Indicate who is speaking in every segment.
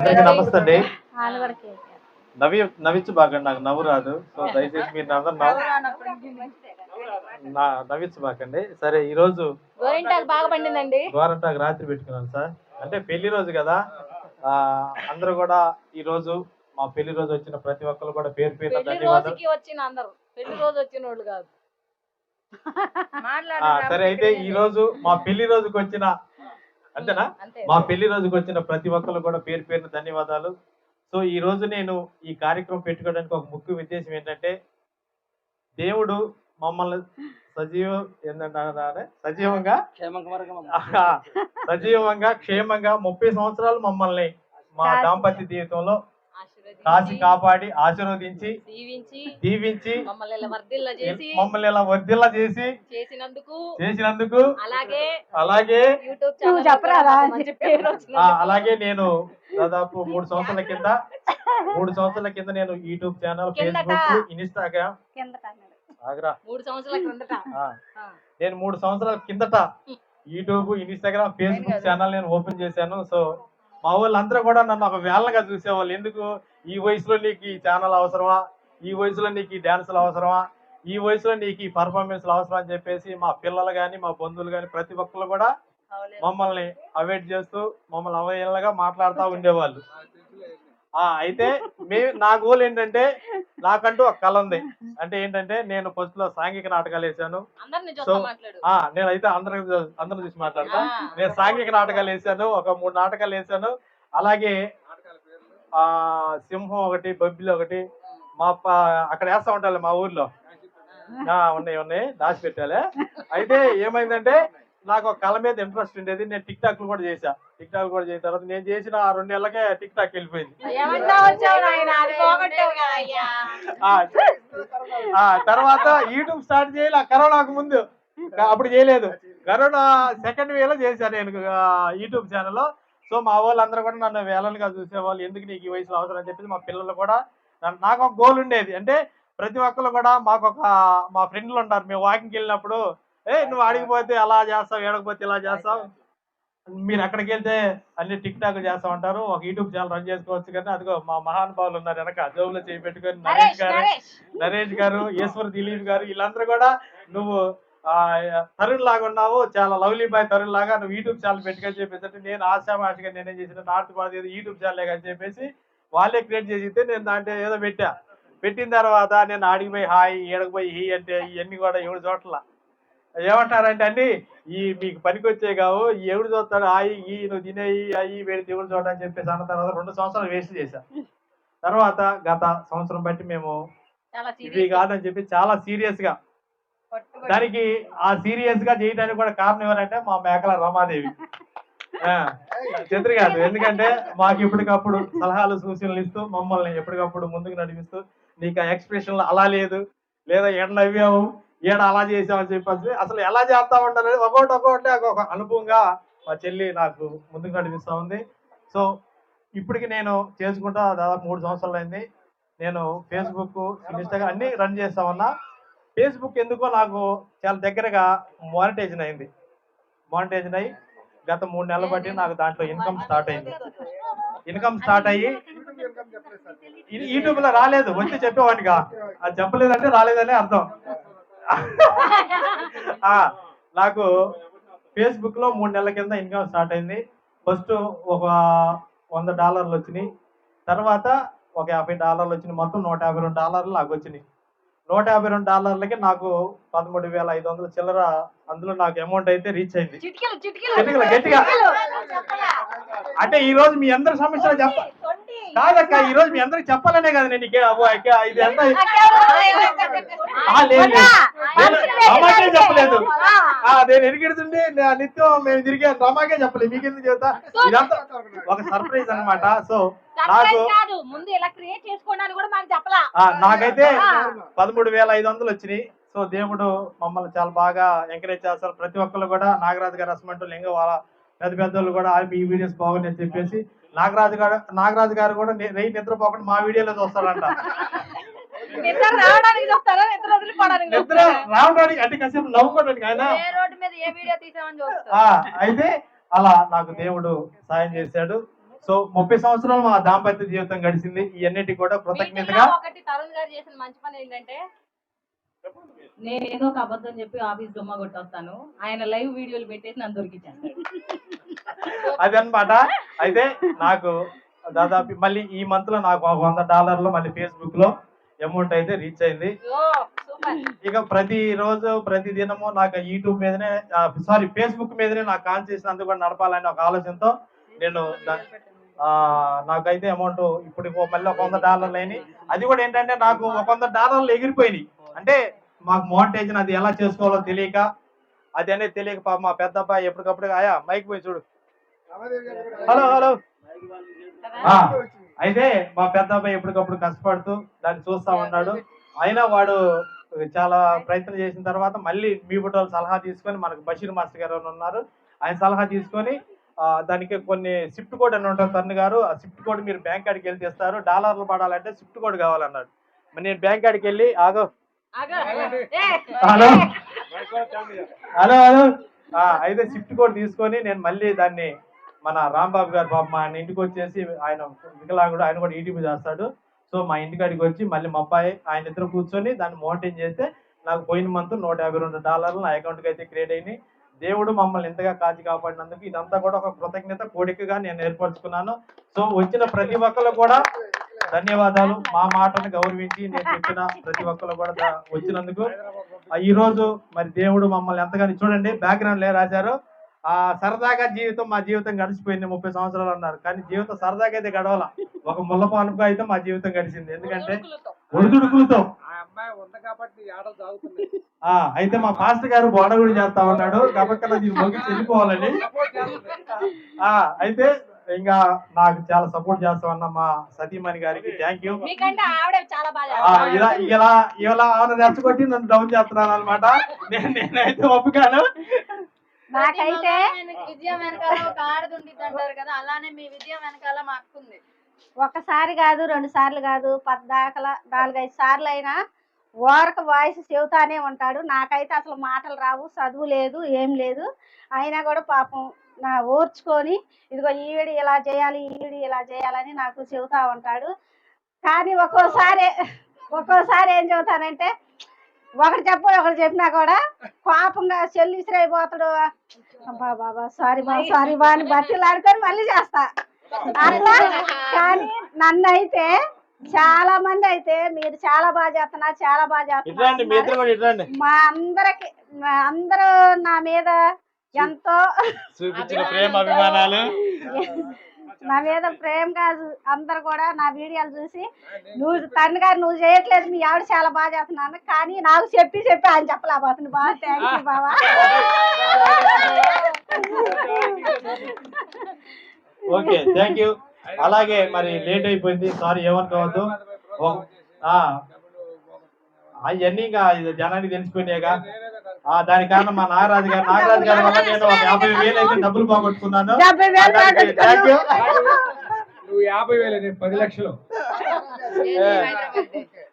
Speaker 1: అందరికీ నమస్తే అండి. నవ్వి నవ్వించు బాగా నాకు నవ్వు రాదు. సో దయచేసి మీరు అందరు నవ్వు నా నవ్వించు బాకండి సరే ఈ రోజు
Speaker 2: గోరింటాకు
Speaker 1: రాత్రి పెట్టుకున్నాను సార్. అంటే పెళ్ళి రోజు కదా. ఆ అందరూ కూడా ఈ రోజు మా పెళ్ళి రోజు వచ్చిన ప్రతి ఒక్కరు కూడా పేరు పేరు
Speaker 2: పెళ్ళి
Speaker 1: ధన్యవాదాలు.
Speaker 2: రోజుకి వచ్చిన అందరు. పెళ్ళి రోజు వచ్చిన వాళ్ళు కాదు
Speaker 1: సరే అయితే ఈ రోజు మా పెళ్ళి రోజుకి వచ్చిన అంతేనా?
Speaker 2: అంతే.
Speaker 1: మా పెళ్ళి రోజుకి వచ్చిన ప్రతి ఒక్కరు కూడా పేరు పేరున ధన్యవాదాలు. సో ఈ రోజు నేను ఈ కార్యక్రమం పెట్టుకోవడానికి ఒక ముఖ్య ఉద్దేశం ఏంటంటే దేవుడు మమ్మల్ని సజీవ ఏంటంటే సజీవంగా? సజీవంగా క్షేమంగా ముప్పై సంవత్సరాలు మమ్మల్ని మా దాంపత్య జీవితంలో కాసి కాపాడి ఆశీర్వదించి
Speaker 2: దీవించి
Speaker 1: దీవించి
Speaker 2: మమ్మల్ని ఇలా వర్ధిల్ల చేసి చేసినందుకు
Speaker 1: చేసినందుకు
Speaker 2: అలాగే
Speaker 1: అలాగే అలాగే నేను దాదాపు మూడు సంవత్సరాల కింద మూడు సంవత్సరాల కింద నేను YouTube channel. Facebook Instagram. Agra.
Speaker 2: మూడు సంవత్సరాల.
Speaker 1: నేను మూడు సంవత్సరాల కిందట యూట్యూబ్ ఇన్స్టాగ్రామ్ ఫేస్బుక్ ఛానల్ నేను ఓపెన్ చేశాను. సో మా వాళ్ళందరూ కూడా నన్ను ఒక వేళగా చూసేవాళ్ళు. ఎందుకు? ఈ వయసులో నీకు ఈ ఛానల్ అవసరమా? ఈ వయసులో నీకు ఈ డాన్సులు అవసరమా? ఈ వయసులో నీకు ఈ పర్ఫార్మెన్స్లు అవసరం అని చెప్పేసి మా పిల్లలు కానీ మా బంధువులు కానీ ప్రతి ఒక్కరు కూడా. మమ్మల్ని అవాయిడ్ చేస్తూ మమ్మల్ని అవహేళనగా మాట్లాడుతూ ఉండేవాళ్ళు. ఆ అయితే మే నా గోల్ ఏంటంటే నాకంటూ ఒక కళ ఉంది. అంటే ఏంటంటే నేను ఫస్ట్లో సాంఘిక నాటకాలు వేసాను
Speaker 2: అందరిని
Speaker 1: సో నేనైతే అందరం అందరం చూసి మాట్లాడతా.
Speaker 2: ఆ.
Speaker 1: నేను సాంఘిక నాటకాలు వేసాను ఒక మూడు నాటకాలు వేసాను అలాగే సింహం ఒకటి బొబ్బిలి ఒకటి మా అక్కడ వేస్తా ఉంటాలి మా ఊర్లో. ఉన్నాయి ఉన్నాయి. దాచి పెట్టాలి అయితే ఏమైందంటే నాకు ఒక కళ మీద ఇంట్రెస్ట్ ఉండేది. నేను టిక్ టాక్ కూడా చేశా. టిక్ టాక్ కూడా చేసిన తర్వాత నేను చేసిన ఆ రెండు నెలలకే టిక్ టాక్ వెళ్ళిపోయింది తర్వాత యూట్యూబ్ స్టార్ట్ చేయాలి. కరోనాకు ముందు. అప్పుడు చేయలేదు. కరోనా సెకండ్ వేలో చేశాను నేను యూట్యూబ్ ఛానల్లో సో మా వాళ్ళందరూ కూడా నన్ను వేలలుగా చూసేవాళ్ళు. ఎందుకు నీకు ఈ వయసులో అవసరం అని చెప్పేసి మా పిల్లలు కూడా నాకు ఒక గోల్ ఉండేది. అంటే ప్రతి ఒక్కరు కూడా మాకు ఒక మా ఫ్రెండ్లు ఉంటారు. మేము వాకింగ్కి వెళ్ళినప్పుడు ఏ నువ్వు అడిగిపోతే అలా చేస్తావు ఏడకపోతే ఇలా చేస్తావు? మీరు ఎక్కడికి వెళ్తే అన్ని టిక్ టాక్ చేస్తా ఉంటారు. ఒక యూట్యూబ్ ఛానల్ రన్ చేసుకోవచ్చు కానీ అదిగో మా మహానుభావులు ఉన్నారు వెనక. జోబులో చేయి పెట్టుకొని నరేష్ గారు
Speaker 2: నరేష్
Speaker 1: గారు ఈశ్వర్ దిలీప్ గారు వీళ్ళందరూ కూడా నువ్వు తరుణ్ లాగా ఉన్నావు చాలా లవ్లీ బాయ్ తరుణ్ లాగా నువ్వు యూట్యూబ్ ఛానల్ పెట్టుకొని చెప్పేసి అంటే నేను ఆశామాషిగా నేనేం చేసిన నార్త్ భారత్ ఏదో యూట్యూబ్ ఛానల్ అని చెప్పేసి వాళ్ళే క్రియేట్ చేసితే నేను దాంట్లో ఏదో పెట్టా. పెట్టిన తర్వాత నేను ఆడికి పోయి హాయ్ ఈడకి పోయి హీ అంటే ఇవన్నీ కూడా ఏడు చోట్ల ఏమంటారంటే అండి ఈ మీకు పనికి వచ్చే కావు ఎవడు చూస్తాడు హాయి ఈ నువ్వు తినేయి అయ్యి వేడి దేవుడు చూడ అని చెప్పేసి అన్న తర్వాత రెండు సంవత్సరాలు వేస్ట్ చేశా. తర్వాత గత సంవత్సరం బట్టి మేము
Speaker 2: సీరియస్.
Speaker 1: కాదని చెప్పి చాలా సీరియస్గా దానికి ఆ సీరియస్గా చేయడానికి కూడా కారణం ఎవరంటే మా మేకల రమాదేవి. ఆ, చంద్ర కాదు ఎందుకంటే మాకు ఎప్పటికప్పుడు సలహాలు సూచనలు ఇస్తూ మమ్మల్ని ఎప్పటికప్పుడు ముందుకు నడిపిస్తూ నీకు ఆ ఎక్స్ప్రెషన్ అలా లేదు లేదా ఎడ నవ్వావు ఏడ అలా చేసావు అని చెప్పేసి అసలు ఎలా చేస్తా ఉంటారు ఒకటి ఒకటి ఒక అనుభవంగా మా చెల్లి నాకు ముందుకు నడిపిస్తా ఉంది. సో ఇప్పటికి నేను చేసుకుంటా దాదాపు మూడు సంవత్సరాలు అయింది. నేను ఫేస్బుక్ ఇన్స్టాగ్రామ్ అన్ని రన్ చేస్తా ఉన్నా. ఫేస్బుక్ ఎందుకో నాకు చాలా దగ్గరగా మానిటైజన్ అయింది. మానిటైజన్ అయ్యి గత మూడు నెలలు బట్టి నాకు దాంట్లో ఇన్కమ్ స్టార్ట్ అయింది. ఇన్కమ్ స్టార్ట్ అయ్యి ఇది యూట్యూబ్లో రాలేదు. వచ్చి చెప్పేవాడిగా అది చెప్పలేదంటే రాలేదని అర్థం. ఆ, నాకు ఫేస్బుక్లో మూడు నెలల కింద ఇన్కమ్ స్టార్ట్ అయింది. ఫస్ట్ ఒక వంద డాలర్లు వచ్చినాయి. తర్వాత ఒక యాభై డాలర్లు వచ్చినాయి. మొత్తం నూట యాభై రెండు డాలర్లు నాకు వచ్చినాయి. నూట యాభై రెండు డాలర్లకి నాకు పదమూడు వేల ఐదు వందల చిల్లర అందులో నాకు అమౌంట్ అయితే రీచ్ అయింది.
Speaker 2: చిటికెలు చిటికెలు.
Speaker 1: చిటికెలు, గట్టిగా. అంటే ఈ రోజు మీ అందరి సమస్యలు చెప్ప కాదక్క ఈ రోజు మీ అందరికి చెప్పాలనే కదా నేను ఇది ఎంత రమాకే చెప్పలేదు. ఆ, నేను ఎరిగిడుతుండే నా నిత్యం మేము తిరిగే రమాకే చెప్పలేదు. మీకు ఎందుకు చెబుతా ఇదంతా ఒక సర్ప్రైజ్ అన్నమాట. సో నాకు
Speaker 2: కాదు. ముందు ఇలా క్రియేట్ కూడా మాకు చెప్పలా.
Speaker 1: ఆ, నాకైతే. పదమూడు వేల ఐదు వందలు వచ్చినాయి. సో దేవుడు మమ్మల్ని చాలా బాగా ఎంకరేజ్ చేస్తారు. ప్రతి ఒక్కరు కూడా నాగరాజు గారు అసమంటూ లింగ వాళ్ళ పెద్ద పెద్దోళ్ళు కూడా "ఆ, మీ వీడియోస్ బాగున్నాయి అని చెప్పేసి నాగరాజు గారు నాగరాజు గారు కూడా రేయి నిద్రపోకుండా మా వీడియోలో చూస్తారంట.
Speaker 2: నిద్ర రావడానికి చూస్తారా? నిద్ర వదిలిపోవడానికి
Speaker 1: నిద్ర రావడానికి అంటే కాసేపు నవ్వుకోవడానికి ఆయన.
Speaker 2: ఏ రోడ్డు మీద ఏ వీడియో తీసామని చూస్తారు
Speaker 1: ఆ, అయితే అలా నాకు దేవుడు సాయం చేశాడు. సో ముప్పై సంవత్సరాలు మా దాంపత్య జీవితం గడిచింది. ఇవన్నిటి కూడా కృతజ్ఞతగా
Speaker 2: వీటిల్లో ఒకటి తరుణ్ గారు చేసిన మంచి పని ఏంటంటే నేను ఏదో ఒక అబద్ధం చెప్పి ఆఫీస్ దుమ్మ కొట్టొస్తాను. ఆయన లైవ్ వీడియోలు పెట్టేసి నన్ను దొరికిచ్చేస్తాడు
Speaker 1: అదనమాట అయితే నాకు దాదాపు మళ్ళీ ఈ మంత్లో నాకు ఒక వంద డాలర్లు మళ్ళీ ఫేస్బుక్లో అమౌంట్ అయితే రీచ్ అయింది. ఇక ప్రతి రోజు ప్రతి దినము నాకు యూట్యూబ్ మీదనే సారీ ఫేస్బుక్ మీదనే నాకు కాల్ చేసినందుకు కూడా నడపాలని ఒక ఆలోచనతో నేను నాకైతే అమౌంట్ ఇప్పుడు మళ్ళీ ఒక వంద డాలర్లు అయినాయి. అది కూడా ఏంటంటే నాకు ఒక వంద డాలర్లు ఎగిరిపోయినాయి. అంటే మాకు మోనిటైజన్ అది ఎలా చేసుకోవాలో తెలియక అది అనేది తెలియక పాప మా పెద్ద అబ్బాయి ఎప్పటికప్పుడు ఆయా మైక్ పోయి చూడు. హలో హలో అయితే మా పెద్ద అబ్బాయి ఎప్పటికప్పుడు కష్టపడుతూ దాన్ని చూస్తా ఉన్నాడు. అయినా వాడు చాలా ప్రయత్నం చేసిన తర్వాత మళ్ళీ మీ బుట్టలు సలహా తీసుకొని మనకు బషీర్ మాస్టర్ గారు ఉన్నారు ఆయన సలహా తీసుకొని దానికి కొన్ని షిఫ్ట్ కోడ్ అని ఉంటుంది తరుణ్ గారు. ఆ షిఫ్ట్ కోడ్ మీరు బ్యాంక్ కాడికి వెళ్ళి తెస్తారు. డాలర్లు పడాలంటే షిఫ్ట్ కోడ్ కావాలన్నాడు. మరి నేను బ్యాంక్ కాడికి వెళ్ళి ఆగో.
Speaker 2: ఆగు. ఏ,
Speaker 1: హలో. హలో. హలో ఆ, అయితే షిఫ్ట్ కోడ్ తీసుకొని నేను మళ్ళీ దాన్ని మన రాంబాబు గారు పాప మా ఇంటికి వచ్చేసి ఆయన వికలాంగుడు ఆయన కూడా ఈటీపీ చేస్తాడు. సో మా ఇంటికాడికి వచ్చి మళ్ళీ మా అబ్బాయి ఆయన ఇద్దరు కూర్చొని దాన్ని మోటిన్ చేస్తే నాకు పోయిన మంత్ నూట యాభై రెండు డాలర్లు నా అకౌంట్కి అయితే క్రియేట్ అయినాయి. దేవుడు మమ్మల్ని ఇంతగా కాచి కాపాడినందుకు ఇదంతా కూడా ఒక కృతజ్ఞత కోడికగా నేను ఏర్పరచుకున్నాను. సో వచ్చిన ప్రతి ఒక్కరు కూడా ధన్యవాదాలు. మా మాటను గౌరవించి నేను చెప్పిన ప్రతి ఒక్కరు కూడా వచ్చినందుకు. ఆ, ఈ రోజు మరి దేవుడు మమ్మల్ని ఎంతగానో చూడండి బ్యాక్గ్రౌండ్ లే రాశారు. ఆ సరదాగా జీవితం మా జీవితం గడిచిపోయింది ముప్పై సంవత్సరాలు అన్నారు. కానీ జీవితం సరదాగా అయితే గడవల. ఒక ముల్లపానుగా అయితే మా జీవితం గడిచింది. ఎందుకంటే. ఒడిదుడుకులతో. అయితే మా పాస్టర్ గారు బోడగుడి చేస్తా ఉన్నాడు. కాబట్టి ముగించి వెళ్ళిపోవాలని. అయితే ఇంకా నాకు చాలా సపోర్ట్ చేస్తా ఉన్న మా సతీమణి గారికి థ్యాంక్ యూ
Speaker 2: ఆవిడ.
Speaker 1: ఇలా ఇలా ఇలా ఆమె రెచ్చగొట్టి నన్ను డౌన్ చేస్తున్నాను అనమాట నేను నేనైతే ఒప్పుకాను.
Speaker 3: నాకైతే
Speaker 4: విజయం వెనకాల ఒక అంటారు కదా అలానే మీ విజయం వెనకాల మా
Speaker 3: ఒకసారి కాదు రెండు సార్లు కాదు పద్దాకల నాలుగైదు సార్లు అయినా ఓరక వాయిస్ చెబుతానే ఉంటాడు. నాకైతే అసలు మాటలు రావు చదువు లేదు ఏం లేదు. అయినా కూడా పాపం నా ఓర్చుకొని ఇదిగో ఈవిడి ఇలా చేయాలి ఈవిడి ఇలా చేయాలని నాకు చెబుతా ఉంటాడు. కానీ ఒక్కోసారి ఒక్కోసారి ఏం చెబుతానంటే ఒకటి చెప్పు ఒకటి చెప్పినా కూడా కోపంగా చెల్లి ఇసిరైపోతాడు అబ్బా బాబా సారీ బా సారీ బా అని బతిలాడుకొని మళ్ళీ చేస్తా. అట్లా? కానీ నన్ను అయితే చాలా మంది అయితే మీరు చాలా బాగా చేస్తున్నారు చాలా బాగా చేస్తున్నారు మా అందరికి అందరూ నా మీద ఎంతో
Speaker 1: చూపించిన ప్రేమ అభిమానాలు.
Speaker 3: నా మీద ప్రేమ కాదు అందరు కూడా నా వీడియోలు చూసి నువ్వు తండ్రి గారు నువ్వు చేయట్లేదు మీ ఆవిడ చాలా బాగా చేస్తున్నాను కానీ నాకు చెప్పి చెప్పి ఆయన చెప్పలేకపోతుంది బాగా thank you Baba
Speaker 1: okay thank you అలాగే మరి లేట్ అయిపోయింది. సారీ ఏమనుకోవద్దు అవన్నీ ఇంకా జనానికి తెలిసిపోయినాయిగా. ఆ దాని కారణం మా నాగరాజు గారు. నాగరాజు గారి వల్ల నేను ఒక యాభై వేలు అయితే డబ్బులు పోగొట్టుకున్నాను.
Speaker 5: నువ్వు యాభై వేలు నేను పది లక్షలు.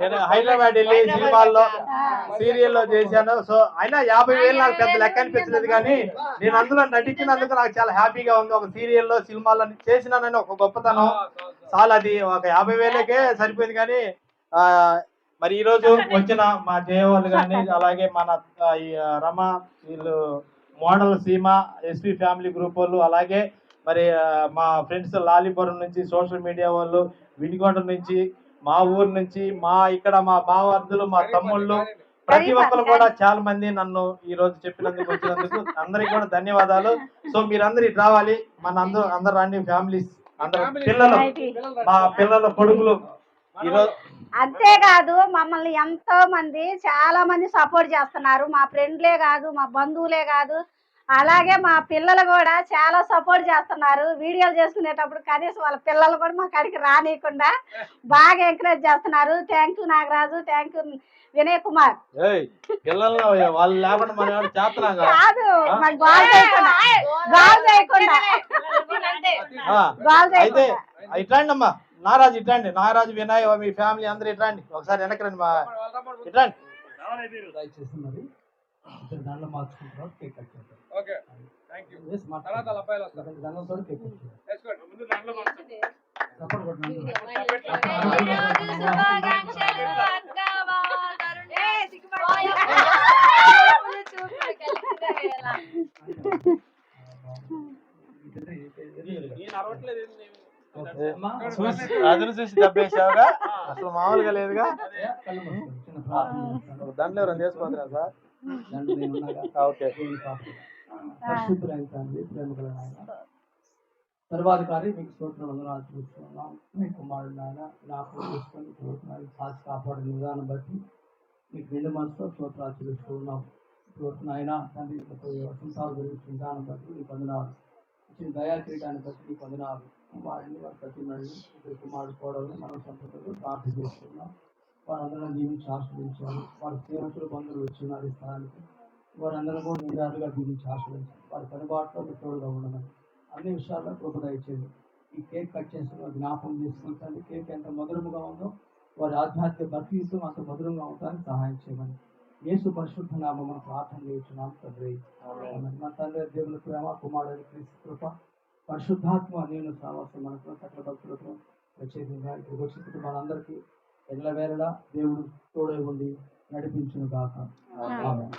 Speaker 1: నేను హైదరాబాద్ వెళ్ళి సినిమాల్లో సీరియల్లో చేశాను. సో అయినా యాభై వేలు నాకు పెద్ద లెక్క అనిపించలేదు కానీ నేను అందులో నటించినందుకు నాకు చాలా హ్యాపీగా ఉంది. ఒక సీరియల్లో సినిమాల్లో చేసినానని ఒక గొప్పతనం. చాలా అది ఒక యాభై వేలకే సరిపోయింది కానీ ఆ మరి ఈ రోజు వచ్చిన మా జయ వాళ్ళు కానీ అలాగే మన రమ వీళ్ళు మోడల్ సీమ ఎస్పీ ఫ్యామిలీ గ్రూప్ వాళ్ళు అలాగే మరి మా ఫ్రెండ్స్ లాలీపురం నుంచి సోషల్ మీడియా వాళ్ళు వినికొండ నుంచి మా ఊరు నుంచి మా ఇక్కడ మా బావర్దులు మా తమ్ముళ్ళు ప్రతి ఒక్కరు కూడా చాలా మంది నన్ను ఈ రోజు చెప్పినందుకు వచ్చినందుకు అందరికి కూడా ధన్యవాదాలు. సో మీరందరూ ఇటు రావాలి. మన అందరూ అందరు రండి ఫ్యామిలీస్ అందరు పిల్లలు మా పిల్లల కొడుకులు ఈరోజు
Speaker 3: అంతేకాదు మమ్మల్ని ఎంతో మంది చాలా మంది సపోర్ట్ చేస్తున్నారు. మా ఫ్రెండ్లే కాదు మా బంధువులే కాదు అలాగే మా పిల్లలు కూడా చాలా సపోర్ట్ చేస్తున్నారు. వీడియోలు చేసుకునేటప్పుడు కనీసం వాళ్ళ పిల్లలు కూడా మా కాడికి రానియకుండా బాగా ఎంకరేజ్ చేస్తున్నారు. Thank you Nagaraju thank you Vinay Kumar.
Speaker 1: కదా?
Speaker 3: మాకు బాగా చేయకుండా బాగా చేయకుండా. బాగా చేయకుండా.
Speaker 1: అమ్మా నారాజు ఇట్రండి నాగరాజు వినయ్ మీ ఫ్యామిలీ అందరూ ఇట్రండి ఒకసారి వెనక్కి రండి మా ఇట్రండి
Speaker 6: దయచేసి మరి ఇద్దరు దాంట్లో cake cut
Speaker 5: okay. Thank you తర్వాత అబ్బాయిలు వస్తారు. వేసుకోండి. ముందు మార్చండి.
Speaker 1: చూసి. అదును చూసి దబ్బేసావుగా? అసలు మామూలుగా లేదుగా? దాంట్లో ఎవరైనా చేసుకోవద్దురా సార్? ఓకే.
Speaker 6: పరిశుద్ధులైన తండ్రి ప్రేమ గల నాయన. సర్వాధికారి మీకు స్తోత్రం వందనాలు చూస్తున్నాం మీ కుమారుడు నాయన నాకు చూసుకొని చూస్తున్నాను సాక్షి కాపాడిన విధానం బట్టి మీకు రెండు మనసులో స్తోత్రాలు చూస్తూ ఉన్నాం చూస్తున్న తండ్రి వసంతాలు జరుగుతున్న విధానం బట్టి మీకు వందనాలు. ఇచ్చిన దయా చేయడానికి బట్టి మీకు వందనాలు. వారిని వారి ప్రతి మళ్ళీ ఇద్దరు కుమారుడు కోడలు మనం సంపదలు ప్రార్థన చేస్తున్నాం వారందరం దీవించి ఆశ్రయించాలి వారి స్నేహితులు బంధువులు వచ్చినారు స్థానానికి వారందరూ కూడా నిజాలుగా దీవించి ఆశ్రయించాలి వారి పనిబాట్లో తోడుగా ఉండమని అన్ని విషయాల్లో కృప దయచేయండి. ఈ కేక్ కట్ చేస్తున్న జ్ఞాపకం చేసుకుంటాను కేక్ ఎంత మధురముగా ఉందో వారి ఆధ్యాత్మిక భక్తితో అంత మధురంగా ఉండడానికి సహాయం చేయమని యేసు పరిశుద్ధ నామం ప్రార్థన చేస్తున్నాం తండ్రి. మా తండ్రి దేవుని ప్రేమ కుమారుడు క్రీస్తు కృప పరిశుద్ధాత్మ నేను సావాసం మనకు సకల భక్తులకు ప్రత్యేకంగా ఇప్పుడు వచ్చి మనందరికీ ఎల్ల వేళలా దేవుడు తోడై ఉండి నడిపించును గాక ఆమేన్.